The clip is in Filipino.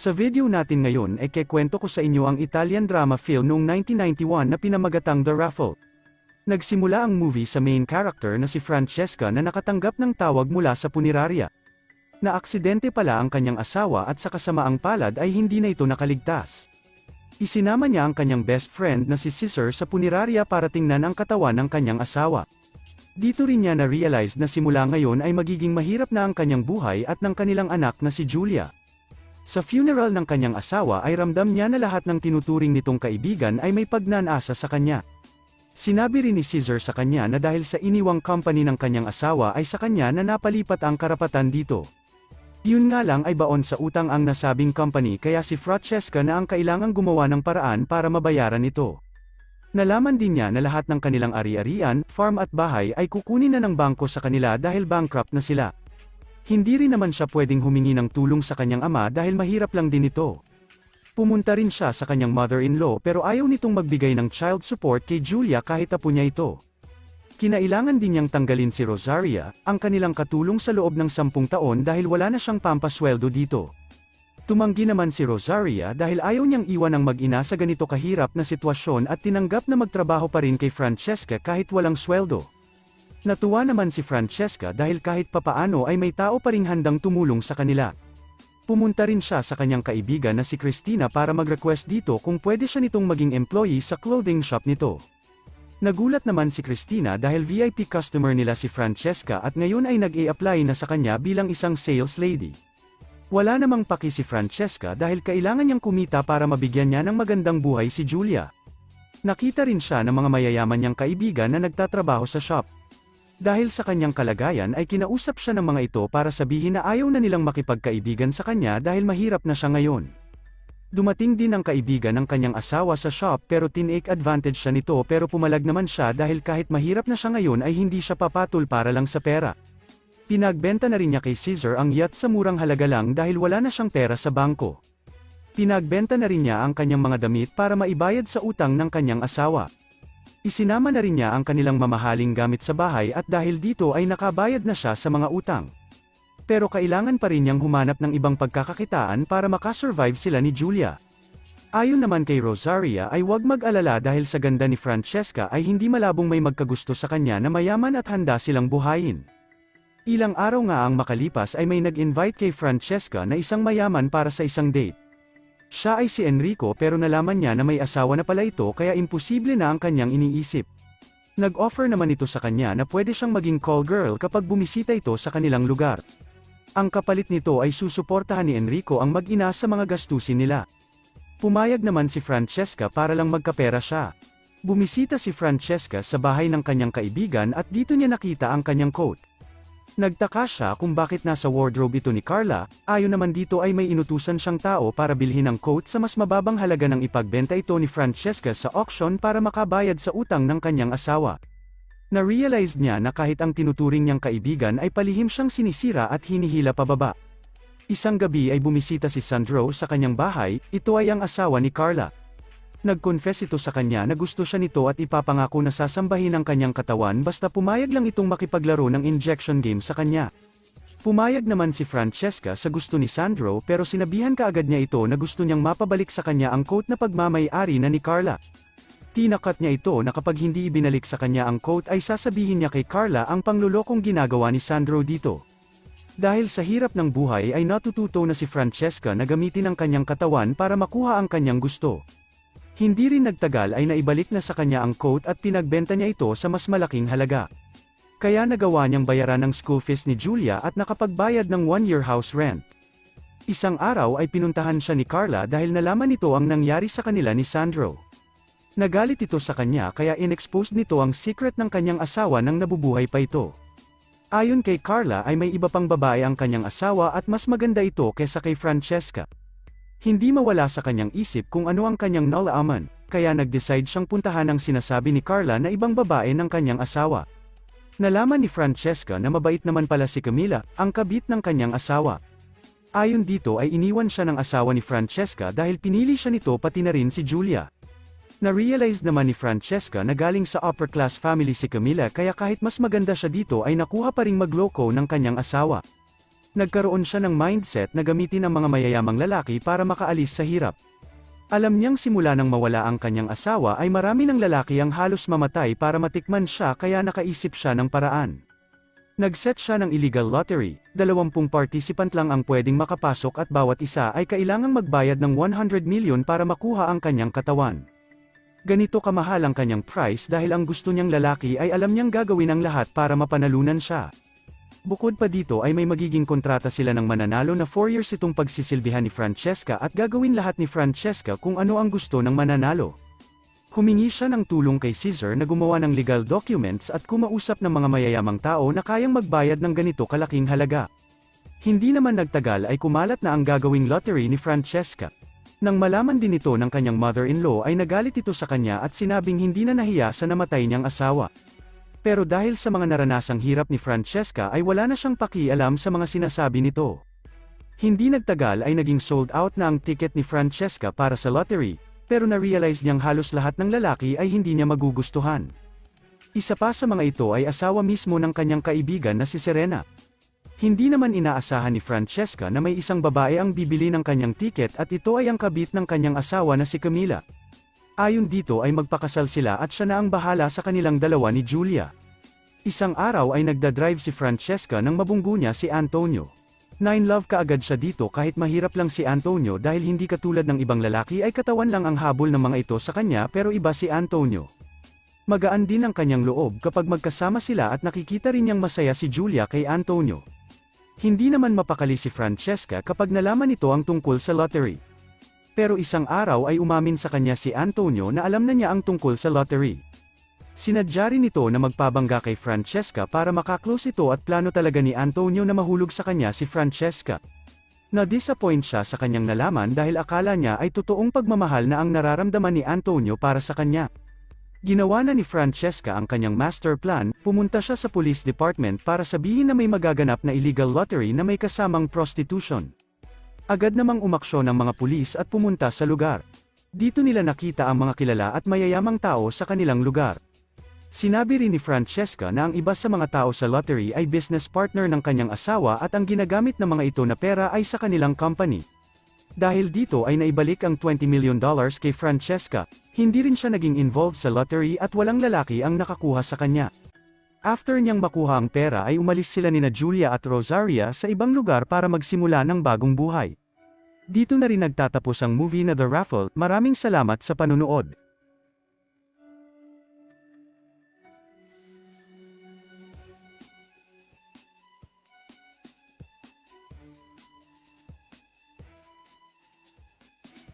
Sa video natin ngayon ay kekwento ko sa inyo ang Italian drama film noong 1991 na pinamagatang The Raffle. Nagsimula ang movie sa main character na si Francesca na nakatanggap ng tawag mula sa punerarya. Na aksidente pala ang kanyang asawa at sa kasamaang palad ay hindi na ito nakaligtas. Isinama niya ang kanyang best friend na si Cesar sa punerarya para tingnan ang katawan ng kanyang asawa. Dito rin niya na-realize na simula ngayon ay magiging mahirap na ang kanyang buhay at ng kanilang anak na si Julia. Sa funeral ng kanyang asawa ay ramdam niya na lahat ng tinuturing nitong kaibigan ay may pagnanasa sa kanya. Sinabi rin ni Caesar sa kanya na dahil sa iniwang company ng kanyang asawa ay sa kanya na napalipat ang karapatan dito. Yun nga lang ay baon sa utang ang nasabing company kaya si Francesca na ang kailangang gumawa ng paraan para mabayaran ito. Nalaman din niya na lahat ng kanilang ari-arian, farm at bahay ay kukunin na ng bangko sa kanila dahil bankrupt na sila. Hindi rin naman siya pwedeng humingi ng tulong sa kanyang ama dahil mahirap lang din ito. Pumunta rin siya sa kanyang mother-in-law pero ayaw nitong magbigay ng child support kay Julia kahit apo niya ito. Kinailangan din niyang tanggalin si Rosaria, ang kanilang katulong sa loob ng sampung taon dahil wala na siyang pampasweldo dito. Tumanggi naman si Rosaria dahil ayaw niyang iwan ang mag-ina sa ganito kahirap na sitwasyon at tinanggap na magtrabaho pa rin kay Francesca kahit walang sweldo. Natuwa naman si Francesca dahil kahit papaano ay may tao pa ring handang tumulong sa kanila. Pumunta rin siya sa kanyang kaibigan na si Christina para mag-request dito kung pwede siya nitong maging employee sa clothing shop nito. Nagulat naman si Christina dahil VIP customer nila si Francesca at ngayon ay nag-i-apply na sa kanya bilang isang sales lady. Wala namang paki si Francesca dahil kailangan niyang kumita para mabigyan niya ng magandang buhay si Julia. Nakita rin siya ng mga mayayaman niyang kaibigan na nagtatrabaho sa shop. Dahil sa kanyang kalagayan ay kinausap siya ng mga ito para sabihin na ayaw na nilang makipagkaibigan sa kanya dahil mahirap na siya ngayon. Dumating din ang kaibigan ng kanyang asawa sa shop pero tinake advantage siya nito pero pumalag naman siya dahil kahit mahirap na siya ngayon ay hindi siya papatol para lang sa pera. Pinagbenta na rin niya kay Caesar ang yacht sa murang halaga lang dahil wala na siyang pera sa bangko. Pinagbenta na rin niya ang kanyang mga damit para maibayad sa utang ng kanyang asawa. Isinama na rin niya ang kanilang mamahaling gamit sa bahay at dahil dito ay nakabayad na siya sa mga utang pero kailangan pa rin niyang humanap ng ibang pagkakakitaan para makasurvive sila ni Julia. Ayon naman kay Rosaria ay huwag mag-alala dahil sa ganda ni Francesca ay hindi malabong may magkagusto sa kanya na mayaman at handa silang buhayin. Ilang araw nga ang makalipas ay may nag-invite kay Francesca na isang mayaman para sa isang date. Siya ay si Enrico pero nalaman niya na may asawa na pala ito kaya imposible na ang kanyang iniisip. Nag-offer naman ito sa kanya na pwede siyang maging call girl kapag bumisita ito sa kanilang lugar. Ang kapalit nito ay susuportahan ni Enrico ang mag-ina sa mga gastusin nila. Pumayag naman si Francesca para lang magkapera siya. Bumisita si Francesca sa bahay ng kanyang kaibigan at dito niya nakita ang kanyang coat. Nagtaka siya kung bakit nasa wardrobe ito ni Carla, ayon naman dito ay may inutusan siyang tao para bilhin ang coat sa mas mababang halaga ng ipagbenta ito ni Francesca sa auction para makabayad sa utang ng kanyang asawa. Na-realize niya na kahit ang tinuturing niyang kaibigan ay palihim siyang sinisira at hinihila pababa. Isang gabi ay bumisita si Sandro sa kanyang bahay, ito ay ang asawa ni Carla. Nag-confess ito sa kanya na gusto siya nito at ipapangako na sasambahin ang kanyang katawan basta pumayag lang itong makipaglaro ng injection game sa kanya. Pumayag naman si Francesca sa gusto ni Sandro pero sinabihan kaagad niya ito na gusto niyang mapabalik sa kanya ang coat na pagmamay-ari na ni Carla. Tinakat niya ito na kapag hindi ibinalik sa kanya ang coat ay sasabihin niya kay Carla ang panglulokong ginagawa ni Sandro dito. Dahil sa hirap ng buhay ay natututo na si Francesca na gamitin ang kanyang katawan para makuha ang kanyang gusto. Hindi rin nagtagal ay naibalik na sa kanya ang coat at pinagbenta niya ito sa mas malaking halaga. Kaya nagawa niyang bayaran ang school fees ni Julia at nakapagbayad ng one-year house rent. Isang araw ay pinuntahan siya ni Carla dahil nalaman nito ang nangyari sa kanila ni Sandro. Nagalit ito sa kanya kaya inexpose nito ang secret ng kanyang asawa nang nabubuhay pa ito. Ayon kay Carla ay may iba pang babae ang kanyang asawa at mas maganda ito kesa kay Francesca. Hindi mawala sa kanyang isip kung ano ang kanyang nalaaman, kaya nag-decide siyang puntahan ang sinasabi ni Carla na ibang babae ng kanyang asawa. Nalaman ni Francesca na mabait naman pala si Camila, ang kabit ng kanyang asawa. Ayon dito ay iniwan siya ng asawa ni Francesca dahil pinili siya nito pati na rin si Julia. Na-realize naman ni Francesca na galing sa upper-class family si Camila kaya kahit mas maganda siya dito ay nakuha pa ring magloko ng kanyang asawa. Nagkaroon siya ng mindset na gamitin ang mga mayayamang lalaki para makaalis sa hirap. Alam niyang simula nang mawala ang kanyang asawa ay marami ng lalaki ang halos mamatay para matikman siya kaya nakaisip siya ng paraan. Nagset siya ng illegal lottery, 20 participant lang ang pwedeng makapasok at bawat isa ay kailangang magbayad ng 100 million para makuha ang kanyang katawan. Ganito kamahal ang kanyang price dahil ang gusto niyang lalaki ay alam niyang gagawin ang lahat para mapanalunan siya. Bukod pa dito ay may magiging kontrata sila ng mananalo na 4 years itong pagsisilbihan ni Francesca at gagawin lahat ni Francesca kung ano ang gusto ng mananalo. Humingi siya ng tulong kay Caesar na gumawa ng legal documents at kumausap ng mga mayayamang tao na kayang magbayad ng ganito kalaking halaga. Hindi naman nagtagal ay kumalat na ang gagawing lottery ni Francesca. Nang malaman din ito ng kanyang mother-in-law ay nagalit ito sa kanya at sinabing hindi na nahiya sa namatay niyang asawa. Pero dahil sa mga naranasang hirap ni Francesca ay wala na siyang pakialam sa mga sinasabi nito. Hindi nagtagal ay naging sold out na ang ticket ni Francesca para sa lottery, pero na-realize niyang halos lahat ng lalaki ay hindi niya magugustuhan. Isa pa sa mga ito ay asawa mismo ng kanyang kaibigan na si Serena. Hindi naman inaasahan ni Francesca na may isang babae ang bibili ng kanyang ticket at ito ay ang kabit ng kanyang asawa na si Camila. Ayon dito ay magpakasal sila at siya na ang bahala sa kanilang dalawa ni Julia. Isang araw ay nagdadrive si Francesca nang mabunggo niya si Antonio. Nine love kaagad siya dito kahit mahirap lang si Antonio dahil hindi katulad ng ibang lalaki ay katawan lang ang habol ng mga ito sa kanya pero iba si Antonio. Magaan din ang kanyang loob kapag magkasama sila at nakikita rin niyang masaya si Julia kay Antonio. Hindi naman mapakali si Francesca kapag nalaman ito ang tungkol sa lottery. Pero isang araw ay umamin sa kanya si Antonio na alam na niya ang tungkol sa lottery. Sinadya rin ito na magpabangga kay Francesca para makaklose ito at plano talaga ni Antonio na mahulog sa kanya si Francesca. Na-disappoint siya sa kanyang nalaman dahil akala niya ay totoong pagmamahal na ang nararamdaman ni Antonio para sa kanya. Ginawa na ni Francesca ang kanyang master plan, pumunta siya sa police department para sabihin na may magaganap na illegal lottery na may kasamang prostitution. Agad namang umaksyon ang mga pulis at pumunta sa lugar. Dito nila nakita ang mga kilala at mayayamang tao sa kanilang lugar. Sinabi rin ni Francesca na ang iba sa mga tao sa lottery ay business partner ng kanyang asawa at ang ginagamit ng mga ito na pera ay sa kanilang company. Dahil dito ay naibalik ang 20 million dollars kay Francesca, hindi rin siya naging involved sa lottery at walang lalaki ang nakakuha sa kanya. After niyang makuha ang pera ay umalis sila nina Julia at Rosaria sa ibang lugar para magsimula ng bagong buhay. Dito na rin nagtatapos ang movie na The Raffle, maraming salamat sa panunood.